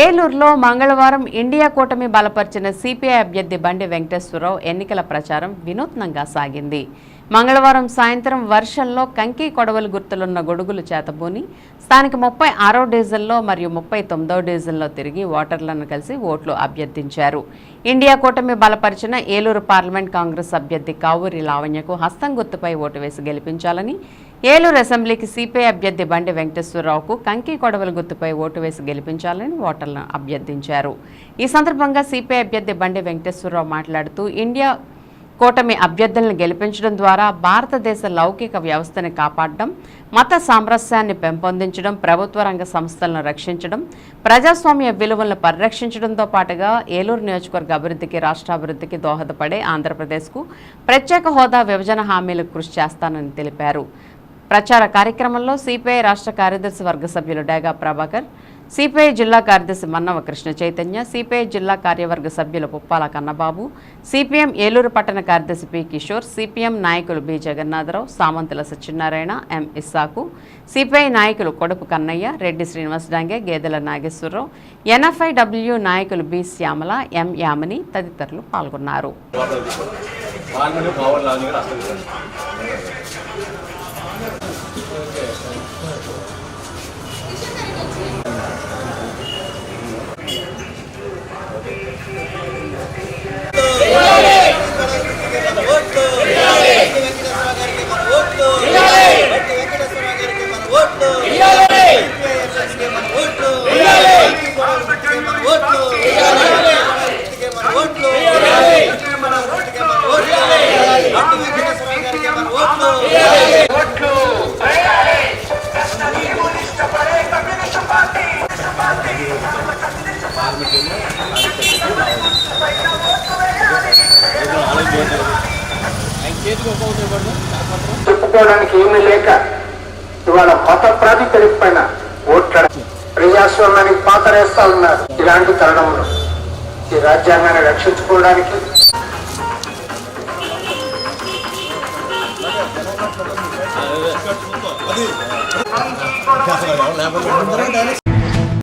ఏలూరులో మంగళవారం ఇండియా కూటమి బలపరిచిన సిపిఐ అభ్యర్థి బండి వెంకటేశ్వరరావు ఎన్నికల ప్రచారం వినూత్నంగా సాగింది. మంగళవారం సాయంత్రం వర్షంలో కంకి కొడవలి గుర్తులున్న గొడుగులు చేతబూని స్థానిక ముప్పై ఆరో డీజిల్లో మరియు ముప్పై తొమ్మిదో డీజిల్లో తిరిగి ఓటర్లను కలిసి ఓట్లు అభ్యర్థించారు. ఇండియా కూటమి బలపరిచిన ఏలూరు పార్లమెంట్ కాంగ్రెస్ అభ్యర్థి కావూరి లావణ్యకు హస్తం గుర్తుపై ఓటు వేసి గెలిపించాలని ఏలూరు అసెంబ్లీకి సిపిఐ అభ్యర్థి బండి వెంకటేశ్వరరావుకు కంకి కొడవల గుర్తుపై ఓటు వేసి గెలిపించాలని ఓటర్లను అభ్యర్థించారు. ఈ సందర్భంగా సిపిఐ అభ్యర్థి బండి వెంకటేశ్వరరావు మాట్లాడుతూ ఇండియా కూటమి అభ్యర్థులను గెలిపించడం ద్వారా భారతదేశ లౌకిక వ్యవస్థని కాపాడడం మత సామరస్యాన్ని పెంపొందించడం ప్రభుత్వ రంగ సంస్థలను రక్షించడం ప్రజాస్వామ్య విలువలను పరిరక్షించడంతో పాటుగా ఏలూరు నియోజకవర్గ అభివృద్ధికి రాష్ట్ర అభివృద్ధికి దోహదపడే ఆంధ్రప్రదేశ్కు ప్రత్యేక హోదా విభజన హామీలకు కృషి చేస్తానని తెలిపారు. ప్రచార కార్యక్రమంలో సిపిఐ రాష్ట్ర కార్యదర్శి వర్గ సభ్యులు డేగా ప్రభాకర్ సిపిఐ జిల్లా కార్యదర్శి మన్నవ కృష్ణ చైతన్య సిపిఐ జిల్లా కార్యవర్గ సభ్యులు పుప్పాల కన్నబాబు సిపిఎం ఏలూరు పట్టణ కార్యదర్శి పి కిషోర్ సిపిఎం నాయకులు B Jagannatharao Samantula Satyanarayana M Issaku CPI నాయకులు కొడుపు కన్నయ్య రెడ్డి శ్రీనివాస్ డాంగే గేదెల నాగేశ్వరరావు ఎన్ఎఫ్ఐడబ్ల్యూ నాయకులు బి శ్యామల ఎం యామిని తదితరులు పాల్గొన్నారు. చెప్పుకోవడానికి ఏమీ లేక ఇవాళ మత ప్రాతిపదికపైన ఓట్ల ప్రజాస్వామ్యానికి పాతరేస్తా ఉన్నారు. ఇలాంటి తరుణంలో ఈ రాజ్యాంగాన్ని రక్షించుకోవడానికి